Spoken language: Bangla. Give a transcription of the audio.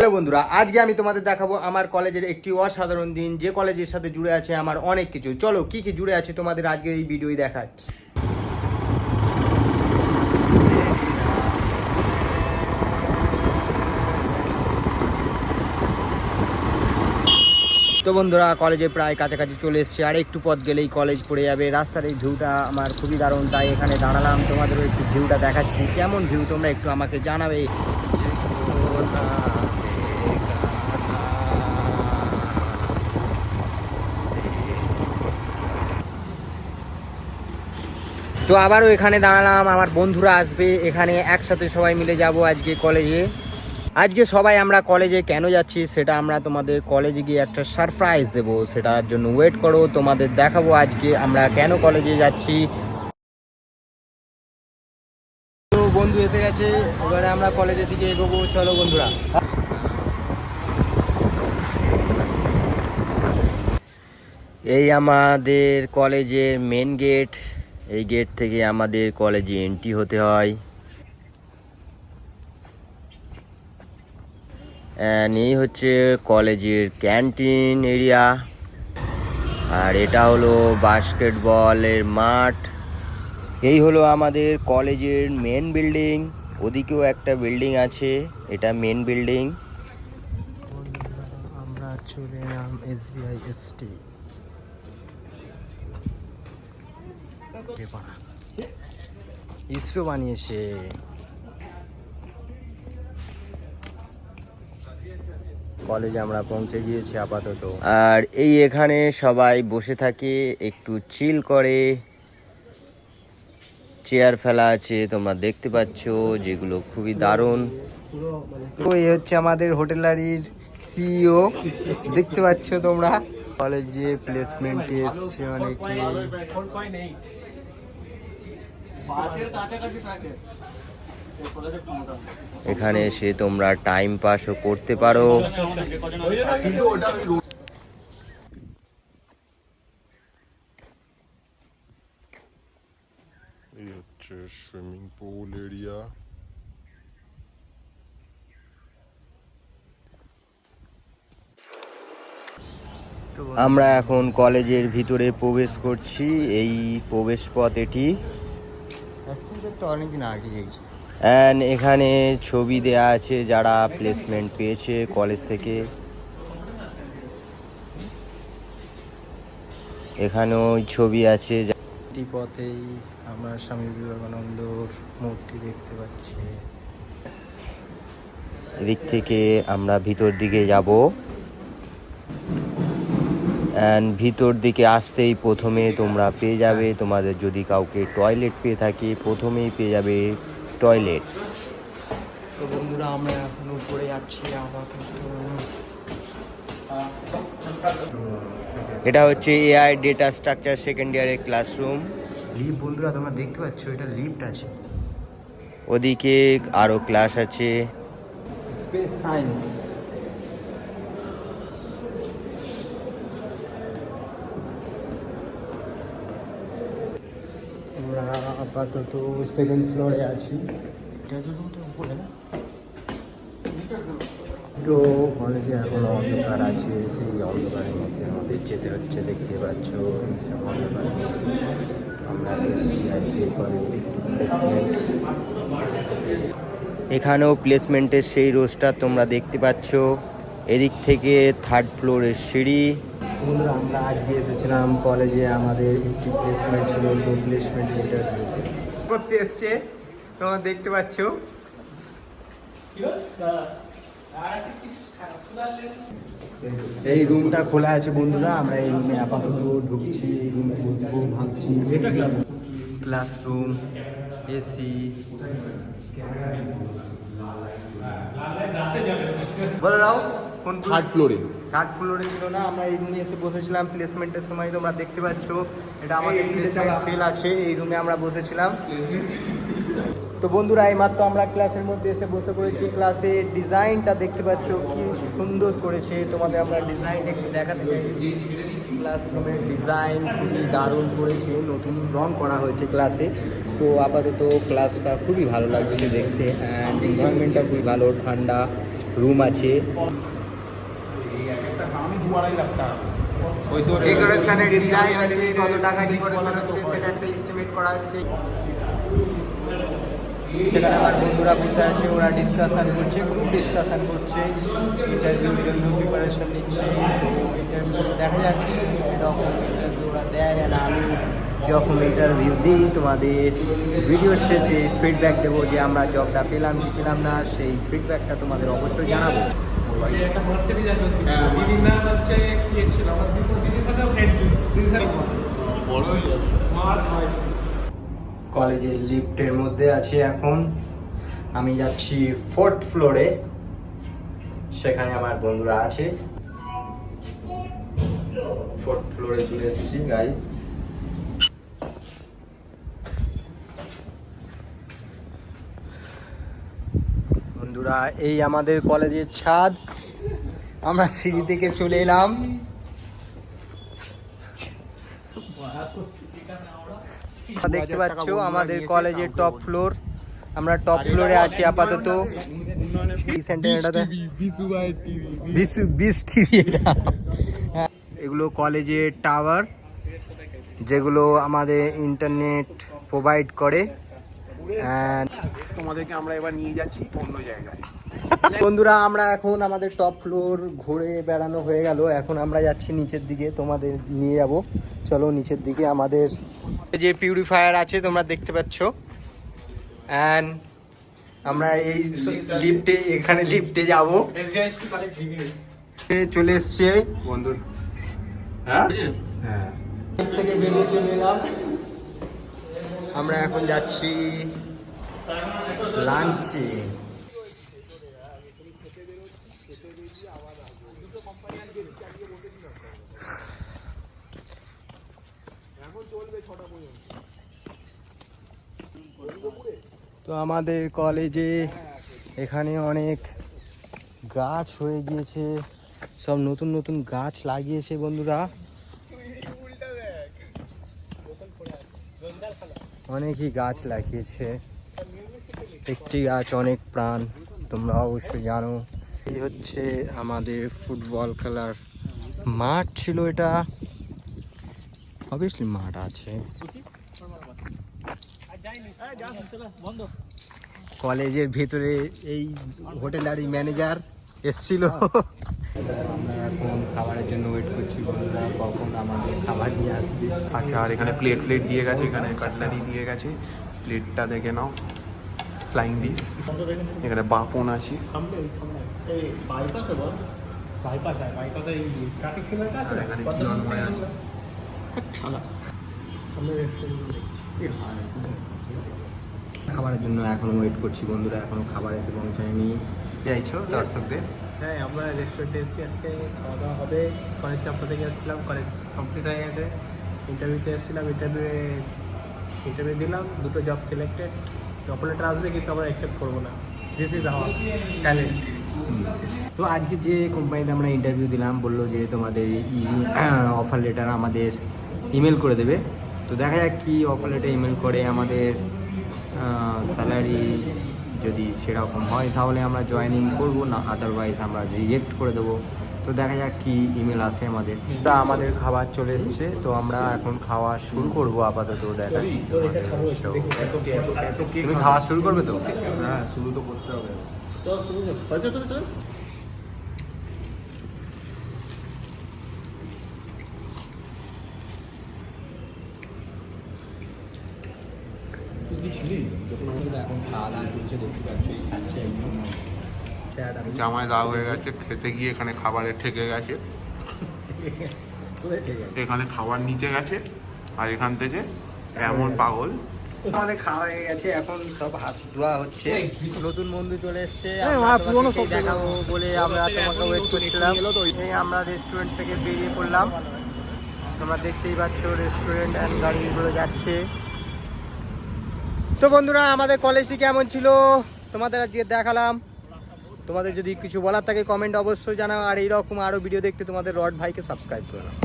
হ্যালো বন্ধুরা, আজকে আমি তোমাদের দেখাবো আমার কলেজের একটি অসাধারণ দিন, যে কলেজের সাথে জুড়ে আছে আমার অনেক কিছু। চলো, কি কি জুড়ে আছে তোমাদের আজকের এই ভিডিওই দেখাচ্ছি তো বন্ধুরা, কলেজে প্রায় কাছাকাছি চলে এসছে, আর একটু পথ গেলেই কলেজ পড়ে যাবে। রাস্তার এই ভিউটা আমার খুবই দারুণ, তাই এখানে দাঁড়ালাম, তোমাদেরও একটু ভিউটা দেখাচ্ছি। কেমন ভিউ তোমরা একটু আমাকে জানাবে। তো আবারও এখানে দাঁড়ালাম, আমার বন্ধুরা আসবে, এখানে একসাথে সবাই মিলে যাব আজকে কলেজে। আজকে সবাই আমরা কলেজে কেন যাচ্ছি সেটা আমরা তোমাদের কলেজে গিয়ে একটা সারপ্রাইজ দেব, সেটার জন্য ওয়েট করো, তোমাদের দেখাবো আজকে আমরা কেন কলেজে যাচ্ছি। বন্ধু এসে গেছে, এবারে আমরা কলেজের দিকে এগোবো, চলো বন্ধুরা। এই আমাদের কলেজের মেন গেট এই গেট থেকে আমাদের কলেজে এন্ট্রি হতে হয়। এই হচ্ছে কলেজের ক্যান্টিন এরিয়া আর এটা হলো বাস্কেটবলের মাঠ। এই হলো আমাদের কলেজের মেন বিল্ডিং ওদিকেও একটা বিল্ডিং আছে, এটা মেন বিল্ডিং আমরা চলে এলাম এসবিআই এসটি ইসরো বানিয়েছে। কলেজে আমরা পৌঁছে গিয়েছি আপাতত। আর এই এখানে সবাই বসে থাকে, একটু চিল করে। চেয়ার ফেলা আছে, তোমরা দেখতে পাচ্ছ, যেগুলো খুবই দারুণ। এই হচ্ছে আমাদের হোটেলারির সিইও, দেখতে পাচ্ছ তোমরা। কলেজে প্লেসমেন্টে এসছে অনেকে। এখানে এসে তোমরা টাইম পাসও করতে পারো। হচ্ছে সুইমিং পুল এরিয়া আমরা এখন কলেজের ভিতরে প্রবেশ করছি। এই প্রবেশ পথ এটি। তো অনেকদিন আগে গেছি অ্যান্ড এখানে ছবি দেয়া আছে যারা প্লেসমেন্ট পেয়েছে কলেজ থেকে। এখানেও ছবি আছে পথেই আমরা স্বামী বিবেকানন্দর মূর্তি দেখতে পাচ্ছি। এদিক থেকে আমরা ভিতর দিকে যাব। অ্যান্ড ভিতর দিকে আসতেই প্রথমে তোমরা পেয়ে যাবে তোমাদের যদি কাউকে টয়লেট পেয়ে থাকে প্রথমেই পেয়ে যাবে টয়লেট তো বন্ধুরা আমরা এখন উপরে যাচ্ছি এটা হচ্ছে এআই ডেটা স্ট্রাকচার সেকেন্ড ইয়ারের ক্লাসরুম লিফট বন্ধুরা তোমরা দেখতে পাচ্ছ এটা লিফট আছে। ওদিকে আরও ক্লাস আছে। স্পেস সায়েন্স আপাতত সেকেন্ড ফ্লোরে আছি। তো কলেজে এখনও অন্ধকার আছে, সেই অন্ধকারের মধ্যে আমাদের যেতে হচ্ছে, দেখতে পাচ্ছ এখানেও প্লেসমেন্টের সেই রোজটা তোমরা দেখতে পাচ্ছ। এদিক থেকে থার্ড ফ্লোরের সিঁড়ি। বন্ধুরা আমরা আজকে এসেছিলাম কলেজে আমাদের একটি প্লেসমেন্ট ছিল তো প্লেসমেন্ট ইন্টারভিউতে করতে এসছে তোমরা দেখতে পাচ্ছ। এই রুমটা খোলা আছে বন্ধুরা আমরা এই রুমে আপাতত ঢুকছি এই রুমে ঢুকবো ভাবছি। ক্লাসরুম এসি বলে দাও কোন থার্ড ফ্লোরে থার্ড ফ্লোরে ছিল না আমরা এই রুমে এসে বসেছিলাম প্লেসমেন্টের সময় তোমরা দেখতে পাচ্ছ। এটা আমাদের প্লেসমেন্ট সেল আছে এই রুমে আমরা বসেছিলাম। তো বন্ধুরা এই মাত্র আমরা ক্লাসের মধ্যে এসে বসে পড়েছি। ক্লাসে ডিজাইনটা দেখতে পাচ্ছ কি সুন্দর করেছে। তোমাদের আমরা ডিজাইনটা একটু দেখাতে চাইছি ক্লাসরুমের ডিজাইন খুবই দারুণ করেছে নতুন রং করা হয়েছে ক্লাসে তো আপাতত ক্লাসটা খুবই ভালো লাগছে দেখতে। অ্যান্ড এনভায়রনমেন্টটা খুবই ভালো ঠান্ডা রুম আছে। ওই তো ডেকোরেশনের ডিজাইন আছে কত টাকা ডেকোরেশন হচ্ছে সেটা একটা এস্টিমেট করা হচ্ছে। আমার বন্ধুরা বসে আছে ওরা ডিসকাশন করছে গ্রুপ ডিসকাশন করছে ইন্টারভিউর জন্য প্রিপারেশন নিচ্ছে তো ইন্টারভিউ দেখা যাক কীরকম ইন্টারভিউ ওরা দেয় না আমি ইন্টারভিউ দিই তোমাদের ভিডিওর শেষে ফিডব্যাক দেবো যে আমরা জবটা পেলাম কি পেলাম না সেই ফিডব্যাকটা তোমাদের অবশ্যই জানাব। যে একটা মার্সিডিজ আছে ওর দিদির নাম হচ্ছে কি ছিল? আমার দিদির সাথেও ফ্রেন্ড ছিল। দিদির সাথে মার্চ নয় কলেজের লিফটের মধ্যে আছি এখন। আমি যাচ্ছি ফোর্থ ফ্লোরে সেখানে আমার বন্ধুরা আছে। ফোর্থ ফ্লোরে চলে এসেছি গাইস বন্ধুরা এই আমাদের কলেজের ছাদ। আমরা সিঁড়ি থেকে চলে এলাম। দেখতে পাচ্ছ আমাদের কলেজের টপ ফ্লোর আমরা টপ ফ্লোরে আছি আপাতত। এগুলো কলেজের টাওয়ার যেগুলো আমাদের ইন্টারনেট প্রোভাইড করে। তোমাদেরকে আমরা এবার নিয়ে যাচ্ছি অন্য জায়গায়। বন্ধুরা, আমরা এখন আমাদের টপ ফ্লোর ঘুরে বেড়ানো হয়ে গেল। এখন আমরা যাচ্ছি নিচের দিকে, তোমাদের নিয়ে যাব। চলো নিচের দিকে, আমাদের যে পিউরিফায়ার আছে, তোমরা দেখতে পাচ্ছ। অ্যান্ড আমরা এই লিফটে এখানে লিফটে যাব। চলে এসছে। বন্ধু হ্যাঁ? হ্যাঁ। থেকে বেরিয়ে চলে আমরা এখন যাচ্ছি লাঞ্চে। তো আমাদের কলেজে এখানে অনেক গাছ হয়ে গিয়েছে, সব নতুন নতুন গাছ লাগিয়েছে বন্ধুরা। অনেকই গাছ লাগিয়েছে। একটি গাছ অনেক প্রাণ, তোমরা অবশ্যই জানো। এই হচ্ছে আমাদের ফুটবল খেলার মাঠ ছিল এটা। অবভিয়াসলি মাঠ আছে। কলেজের ভেতরে এই হোটেলারই ম্যানেজার এসছিল। এখন খাবারের জন্য ওয়েট করছি কখন আমাদের খাবার নিয়ে আসবে। আচ্ছা আর এখানে প্লেট প্লেট দিয়ে গেছে, এখানে কাটলারি দিয়ে গেছে। প্লেটটা দেখে নাও। ফ্লাইং ডিশ এখানে বাপন আছে সামনে ওই সামনে এই বাইপাসে বল বাইপাস আছে খাবারের জন্য এখনও ওয়েট করছি বন্ধুরা এখনও খাবার এসে পৌঁছায়নি। চাইছো দর্শকদের? হ্যাঁ আমরা রেস্টুরেন্টে এসেছি আজকে খাওয়া দাওয়া হবে। কলেজ ক্যাম্পাস থেকে এসেছিলাম কলেজ কমপ্লিট হয়ে গেছে। ইন্টারভিউতে এসেছিলাম ইন্টারভিউয়ে ইন্টারভিউ দিলাম দুটো জব সিলেক্টেড অপারেটার আসবে কিন্তু আমরা অ্যাকসেপ্ট করব না। দিস ইজ আওয়ার ট্যালেন্ট তো আজকে যে কোম্পানিতে আমরা ইন্টারভিউ দিলাম, বলল যে তোমাদের অফার লেটার আমাদের ইমেল করে দেবে। তো দেখা যাক কি অফার লেটার ইমেল করে, আমাদের স্যালারি যদি সেরকম হয়, তাহলে আমরা জয়েনিং করব, না আদারওয়াইজ আমরা রিজেক্ট করে দেবো। তো দেখা যাক কি ইমেল আছে আমাদের। তা আমাদের খাবার চলে এসছে তো আমরা এখন খাওয়া শুরু করব আপাতত দেখা তুমি খাওয়া শুরু করবে তো? হ্যাঁ শুরু তো করতে হবে তো শুরু হয়েছে শুরু তো এখন খাওয়া দাওয়া চলছে দেখতে পাচ্ছ এই খাচ্ছে একদম জামায় গা হয়ে গেছে খেতে গিয়ে এখানে খাবারে ঠেকে গেছে। এখানে খাবার নিচে গেছে আর এখান থেকে এমন পাগল। আমাদের খাওয়া হয়ে গেছে এখন সব হাত ধোয়া হচ্ছে। নতুন বন্ধু চলে এসছে দেখাবো বলে আমরা তোমাকে ওয়েট করছিলাম। এই আমরা রেস্টুরেন্ট থেকে বেরিয়ে পড়লাম। তোমরা দেখতেই পাচ্ছ রেস্টুরেন্ট অ্যান্ড গাড়িগুলো যাচ্ছে। তো বন্ধুরা আমাদের কলেজটি কেমন ছিল? তোমাদের আজকে দেখালাম। তোমাদের যদি কিছু বলার থাকে কমেন্ট অবশ্যই জানাও। আর এইরকম আরও ভিডিও দেখতে তোমাদের রড ভাইকে সাবস্ক্রাইব করে নাও।